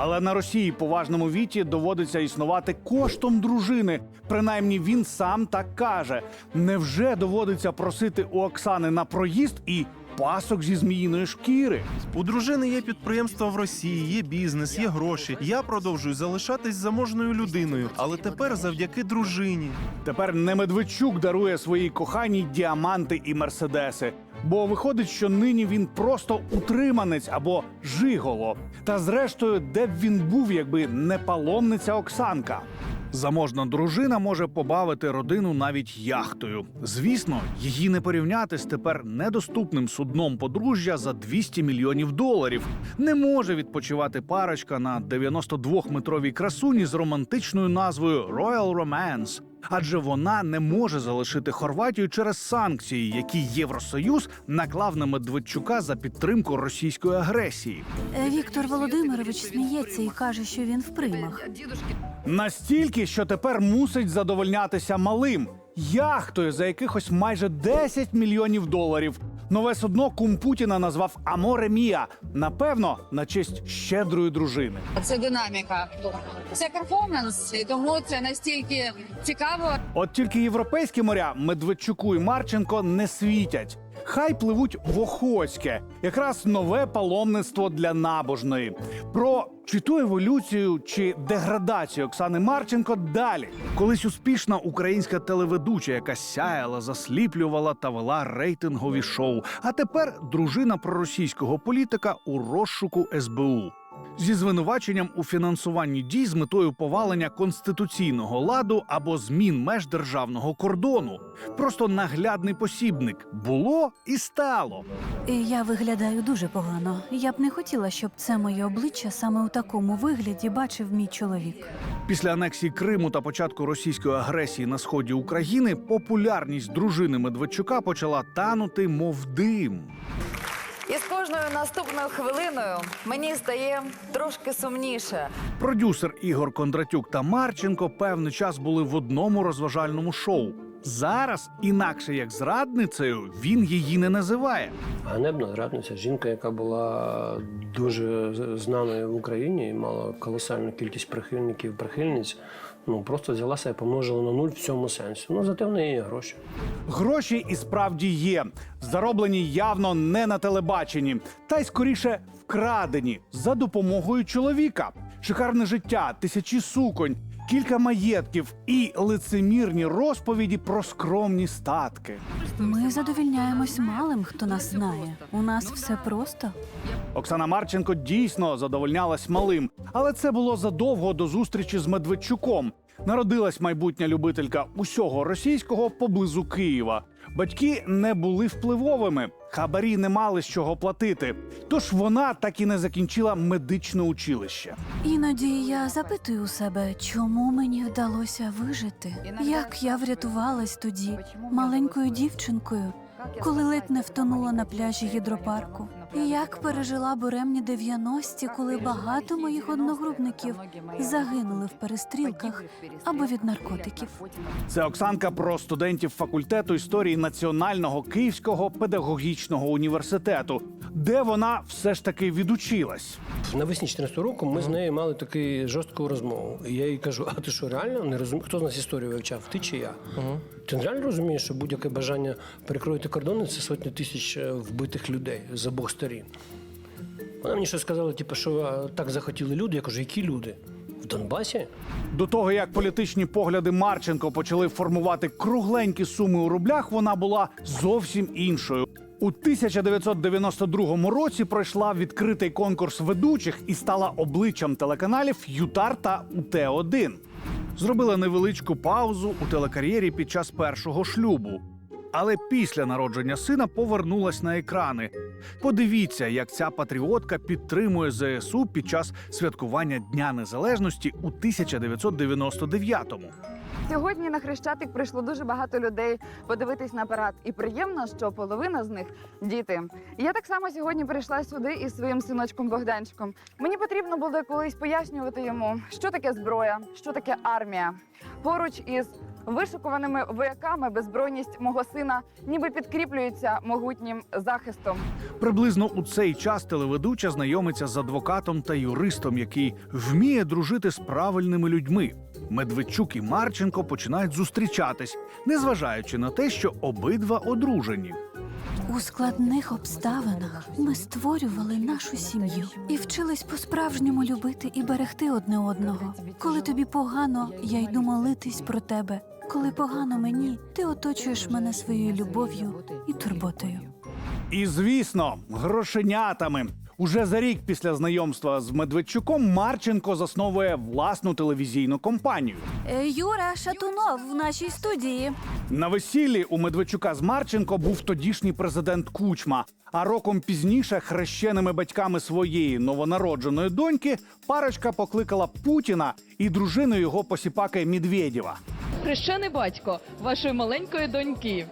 Але на Росії поважному віті доводиться існувати коштом дружини. Принаймні він сам так каже. Невже доводиться просити у Оксани на проїзд і пасок зі зміїної шкіри? У дружини є підприємство в Росії, є бізнес, є гроші. Я продовжую залишатись заможною людиною, але тепер завдяки дружині. Тепер не Медведчук дарує своїй коханій діаманти і мерседеси. Бо виходить, що нині він просто утриманець або жиголо. Та зрештою, де б він був, якби не паломниця Оксанка. Заможна дружина може побавити родину навіть яхтою. Звісно, її не порівняти з тепер недоступним судном подружжя за 200 мільйонів доларів. Не може відпочивати парочка на 92-метровій красуні з романтичною назвою Royal Romance. Адже вона не може залишити Хорватію через санкції, які Євросоюз наклав на Медведчука за підтримку російської агресії. Е, Віктор Володимирович сміється і каже, що він в примах. Настільки, що тепер мусить задовольнятися малим яхтою за якихось майже 10 мільйонів доларів. Нове судно кум Путіна назвав Аморе Мія. Напевно, на честь щедрої дружини. Це динаміка. Це перформанс, і тому це настільки цікаво. От тільки європейські моря Медведчуку і Марченко не світять. Хай пливуть в Охотське, якраз нове паломництво для набожної. Про чи ту еволюцію, чи деградацію Оксани Марченко далі. Колись успішна українська телеведуча, яка сяяла, засліплювала та вела рейтингові шоу. А тепер дружина проросійського політика у розшуку СБУ зі звинуваченням у фінансуванні дій з метою повалення конституційного ладу або змін меж державного кордону. Просто наглядний посібник було і стало. Я виглядаю дуже погано. Я б не хотіла, щоб це моє обличчя саме у такому вигляді бачив мій чоловік. Після анексії Криму та початку російської агресії на сході України популярність дружини Медведчука почала танути, мов дим. І з кожною наступною хвилиною мені стає трошки сумніше. Продюсер Ігор Кондратюк та Марченко певний час були в одному розважальному шоу. Зараз, інакше як зрадницею, він її не називає. Ганебна зрадниця, жінка, яка була дуже знаною в Україні і мала колосальну кількість прихильників, прихильниць. Ну просто взялася і помножила на нуль в цьому сенсі. Ну зате в неї є гроші. Гроші і справді є. Зароблені явно не на телебаченні, та й скоріше вкрадені за допомогою чоловіка. Шикарне життя, тисячі суконь, кілька маєтків і лицемірні розповіді про скромні статки. Ми задовільняємось малим, хто нас знає. У нас все просто. Оксана Марченко дійсно задовольнялась малим, але це було задовго до зустрічі з Медведчуком. Народилась майбутня любителька усього російського поблизу Києва. Батьки не були впливовими, хабарі не мали з чого платити. Тож вона так і не закінчила медичне училище. Іноді я запитую у себе, чому мені вдалося вижити. Як я врятувалась тоді маленькою дівчинкою, коли ледь не втонула на пляжі гідропарку. Як пережила буремні 90-ті, коли багато моїх одногрупників загинули в перестрілках або від наркотиків. Це Оксанка про студентів факультету історії Національного Київського педагогічного університету, де вона все ж таки відучилась. Навесні 14 року ми з нею мали таку жорстку розмову. І я їй кажу: а ти що реально не розумієш? Хто з нас історію вивчав? Ти чи я? Ти реально розумієш, що будь-яке бажання перекроїти кордони це сотні тисяч е, вбитих людей з обох сторін. Вона мені щось сказала, типу, що так захотіли люди. Я кажу, які люди? В Донбасі? До того як політичні погляди Марченко почали формувати кругленькі суми у рублях, вона була зовсім іншою. У 1992 році пройшла відкритий конкурс ведучих і стала обличчям телеканалів Ютар та УТ-1. Зробила невеличку паузу у телекар'єрі під час першого шлюбу. Але після народження сина повернулась на екрани. Подивіться, як ця патріотка підтримує ЗСУ під час святкування Дня Незалежності у 1999-му. Сьогодні на Хрещатик прийшло дуже багато людей подивитись на парад, і приємно, що половина з них діти. Я так само сьогодні прийшла сюди із своїм синочком Богданчиком. Мені потрібно було колись пояснювати йому, що таке зброя, що таке армія. Поруч із вишукуваними вояками беззбройність мого сина ніби підкріплюється могутнім захистом. Приблизно у цей час телеведуча знайомиться з адвокатом та юристом, який вміє дружити з правильними людьми. Медведчук і Марченко починають зустрічатись, незважаючи на те, що обидва одружені. У складних обставинах ми створювали нашу сім'ю і вчились по-справжньому любити і берегти одне одного. Коли тобі погано, я йду молитись про тебе. Коли погано мені, ти оточуєш мене своєю любов'ю і турботою. І звісно, грошенятами. Уже за рік після знайомства з Медведчуком Марченко засновує власну телевізійну компанію. Е, Юра Шатунов в нашій студії. На весіллі у Медведчука з Марченко був тодішній президент Кучма. А роком пізніше хрещеними батьками своєї новонародженої доньки парочка покликала Путіна і дружину його посіпаки Медведєва. Хрещений батько вашої маленької доньки.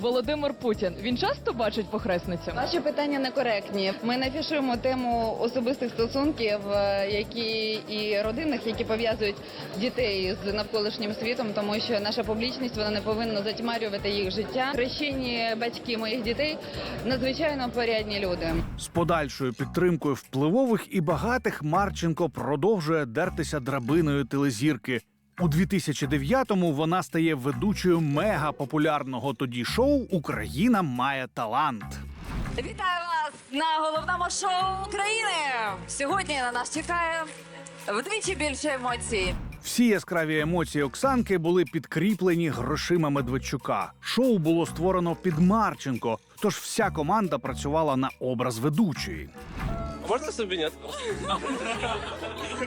Володимир Путін. Він часто бачить похресницю? Ваші питання некоректні. Ми не фішуємо тему особистих стосунків, е, які і родинних, які пов'язують дітей з навколишнім світом, тому що наша публічність вона не повинна затьмарювати їх життя. Хрещені батьки моїх дітей надзвичайно порядні люди. З подальшою підтримкою впливових і багатих Марченко продовжує дертися драбиною телезірки. У 2009-му вона стає ведучою мега популярного тоді шоу Україна має талант. Вітаю вас на головному шоу України. Сьогодні на нас чекає вдвічі більше емоцій. Всі яскраві емоції Оксанки були підкріплені грошима Медведчука. Шоу було створено під Марченко, тож вся команда працювала на образ ведучої. Можна собі ні?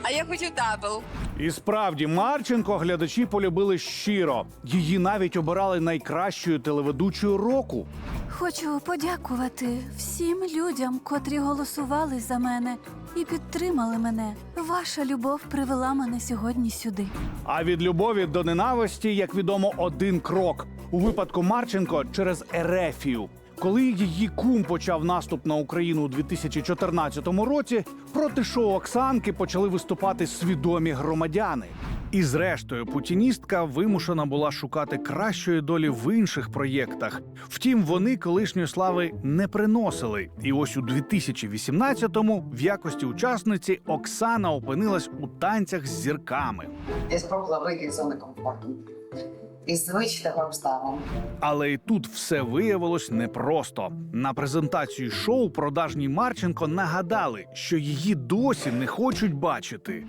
А я хочу дабл. І справді Марченко глядачі полюбили щиро. Її навіть обирали найкращою телеведучою року. Хочу подякувати всім людям, котрі голосували за мене і підтримали мене. Ваша любов привела мене сьогодні сюди. А від любові до ненависті, як відомо, один крок у випадку Марченко через Ерефію. Коли її кум почав наступ на Україну у 2014 році, проти шоу Оксанки почали виступати свідомі громадяни. І зрештою, путіністка вимушена була шукати кращої долі в інших проєктах. Втім, вони колишньої слави не приносили. І ось у 2018-му в якості учасниці Оксана опинилась у танцях з зірками. Я спробувала вийти з зони комфорту і звичити до обставин. Але і тут все виявилось непросто. На презентації шоу продажній Марченко нагадали, що її досі не хочуть бачити.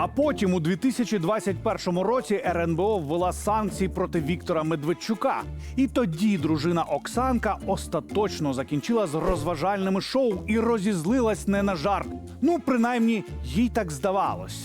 А потім у 2021 році РНБО ввела санкції проти Віктора Медведчука. І тоді дружина Оксанка остаточно закінчила з розважальними шоу і розізлилась не на жарт. Ну, принаймні, їй так здавалось.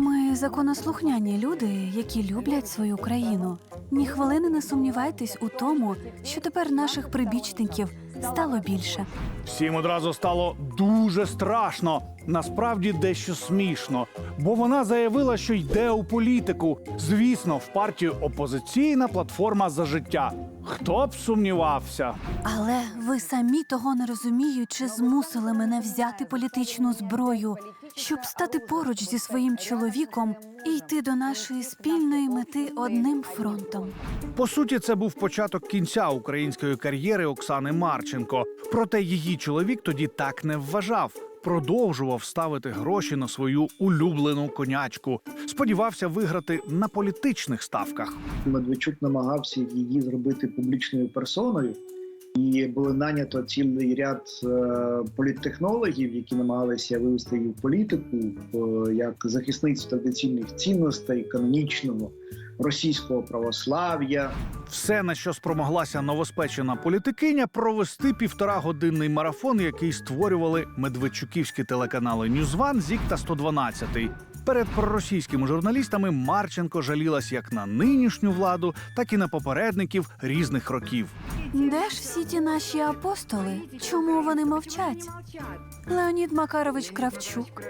Ми законослухняні люди, які люблять свою країну. Ні хвилини не сумнівайтесь у тому, що тепер наших прибічників стало більше. Всім одразу стало дуже страшно. Насправді дещо смішно, бо вона заявила, що йде у політику. Звісно, в партію опозиційна платформа за життя. Хто б сумнівався? Але ви самі того не розуміючи, змусили мене взяти політичну зброю, щоб стати поруч зі своїм чоловіком і йти до нашої спільної мети одним фронтом. По суті, це був початок кінця української кар'єри Оксани Марченко. Проте її чоловік тоді так не вважав. Продовжував ставити гроші на свою улюблену конячку. Сподівався виграти на політичних ставках. Медведчук намагався її зробити публічною персоною, і було нанято цілий ряд е, політтехнологів, які намагалися вивести її в політику як захисницю традиційних цінностей, канонічного російського православ'я. Все, на що спромоглася новоспечена політикиня, провести півторагодинний марафон, який створювали медведчуківські телеканали Ньюзван, Зік та 112. Перед проросійськими журналістами Марченко жалілась як на нинішню владу, так і на попередників різних років. Де ж всі ті наші апостоли? Чому вони мовчать? Леонід Макарович Кравчук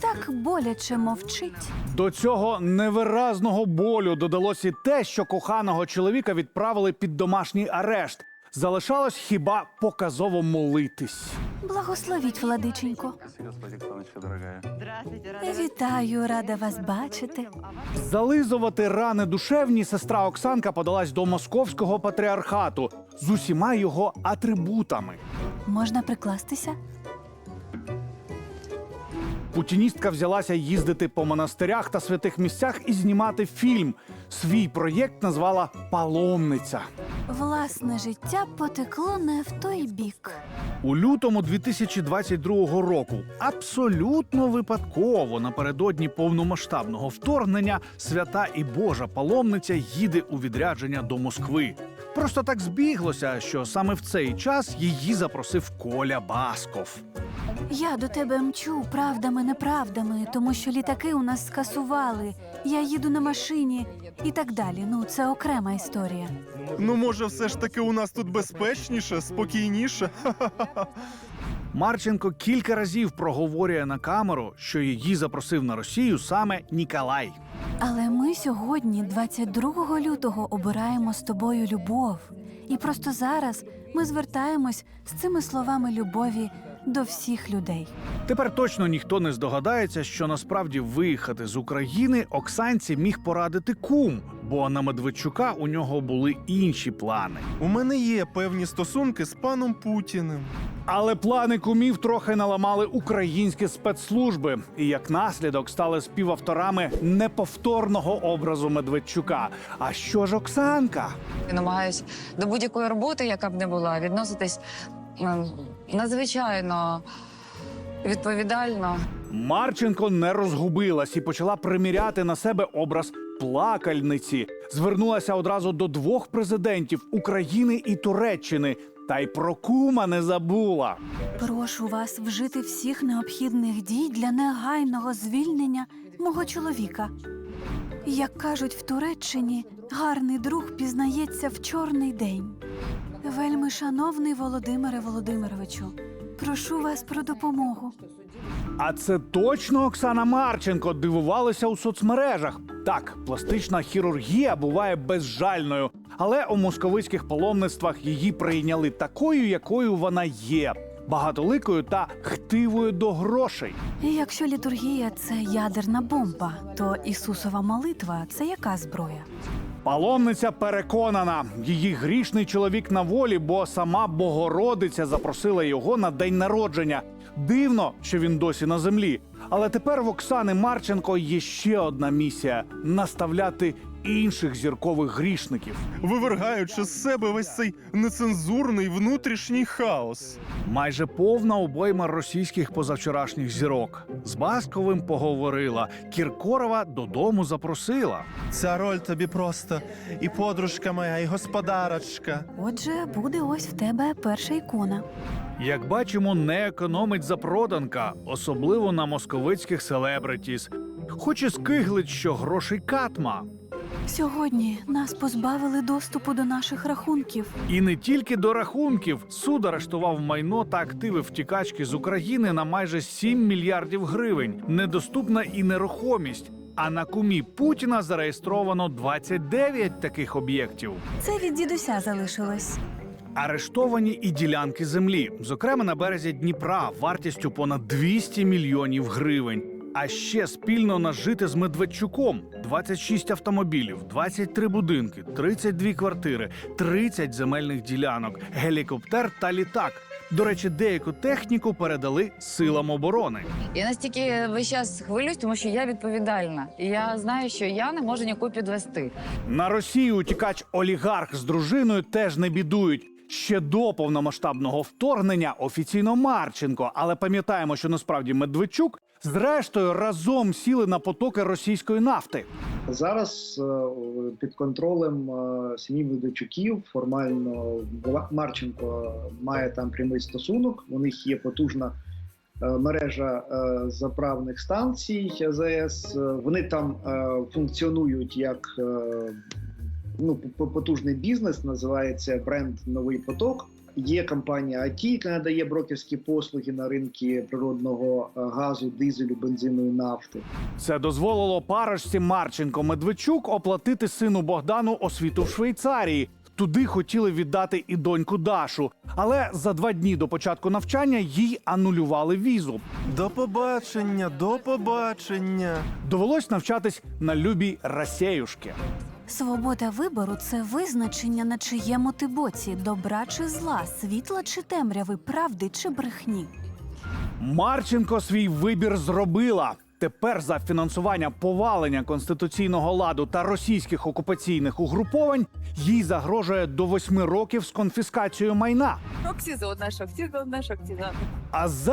так боляче мовчить. До цього невиразного болю додалося і те, що коханого чоловіка відправили під домашній арешт. Залишалось хіба показово молитись. Благословіть, владиченько. Вітаю, рада вас бачити. Зализувати рани душевні сестра Оксанка подалась до московського патріархату з усіма його атрибутами. Можна прикластися? Путіністка взялася їздити по монастирях та святих місцях і знімати фільм. Свій проєкт назвала Паломниця. Власне життя потекло не в той бік. У лютому 2022 року абсолютно випадково напередодні повномасштабного вторгнення свята і Божа паломниця їде у відрядження до Москви. Просто так збіглося, що саме в цей час її запросив Коля Басков. Я до тебе мчу правдами, неправдами, тому що літаки у нас скасували. Я їду на машині і так далі. Ну, це окрема історія. Ну, може, все ж таки у нас тут безпечніше, спокійніше. Марченко кілька разів проговорює на камеру, що її запросив на Росію саме Ніколай. Але ми сьогодні, 22 лютого, обираємо з тобою любов. І просто зараз ми звертаємось з цими словами любові до всіх людей. Тепер точно ніхто не здогадається, що насправді виїхати з України Оксанці міг порадити кум, бо на Медведчука у нього були інші плани. У мене є певні стосунки з паном Путіним. Але плани кумів трохи наламали українські спецслужби, і як наслідок стали співавторами неповторного образу Медведчука. А що ж Оксанка? Я намагаюсь до будь-якої роботи, яка б не була, відноситись надзвичайно відповідально. Марченко не розгубилась і почала приміряти на себе образ плакальниці. Звернулася одразу до двох президентів України і Туреччини. Та й про кума не забула. Прошу вас вжити всіх необхідних дій для негайного звільнення мого чоловіка. Як кажуть в Туреччині, гарний друг пізнається в чорний день. Вельми шановний Володимире Володимировичу, прошу вас про допомогу. А це точно Оксана Марченко дивувалася у соцмережах. Так, пластична хірургія буває безжальною, але у московицьких паломництвах її прийняли такою, якою вона є. Багатоликою та хтивою до грошей. І якщо літургія це ядерна бомба, то Ісусова молитва це яка зброя? Паломниця переконана, її грішний чоловік на волі, бо сама Богородиця запросила його на день народження. Дивно, що він досі на землі. Але тепер в Оксани Марченко є ще одна місія наставляти інших зіркових грішників. вивергаючи з себе весь цей нецензурний внутрішній хаос. Майже повна обойма російських позавчорашніх зірок. З Басковим поговорила. Кіркорова додому запросила. Ця роль тобі просто і подружка моя, і господарочка. Отже, буде ось в тебе перша ікона. Як бачимо, не економить запроданка, особливо на московицьких селебритіс. Хоч і скиглить, що грошей катма. Сьогодні нас позбавили доступу до наших рахунків. І не тільки до рахунків. Суд арештував майно та активи втікачки з України на майже 7 мільярдів гривень. Недоступна і нерухомість. А на кумі Путіна зареєстровано 29 таких об'єктів. Це від дідуся залишилось. Арештовані і ділянки землі, зокрема на березі Дніпра, вартістю понад 200 мільйонів гривень. А ще спільно нажити з Медведчуком 26 автомобілів, 23 будинки, 32 квартири, 30 земельних ділянок, гелікоптер та літак. До речі, деяку техніку передали силам оборони. Я настільки весь час хвилююсь, тому що я відповідальна. І я знаю, що я не можу нікого підвести. На Росію утікач олігарх з дружиною теж не бідують. Ще до повномасштабного вторгнення офіційно Марченко, але пам'ятаємо, що насправді Медведчук зрештою разом сіли на потоки російської нафти. Зараз е, під контролем е, сім'ї Медведчуків формально Марченко має там прямий стосунок. У них є потужна е, мережа заправних станцій АЗС. Вони там функціонують як ну, по- потужний бізнес, називається бренд Новий поток. Є компанія АТ, яка надає брокерські послуги на ринку природного е, газу, дизелю, бензину і нафти. Це дозволило парочці Марченко Медведчук оплатити сину Богдану освіту в Швейцарії. Туди хотіли віддати і доньку Дашу, але за два дні до початку навчання їй анулювали візу. До побачення, до побачення. Довелось навчатись на любій Расєюшки. Свобода вибору це визначення на чиєму ти боці добра чи зла, світла чи темряви, правди чи брехні. Марченко свій вибір зробила. Тепер за фінансування повалення конституційного ладу та російських окупаційних угруповань їй загрожує до восьми років з конфіскацією майна. Шок сезон, шок сезон, шок сезон. А за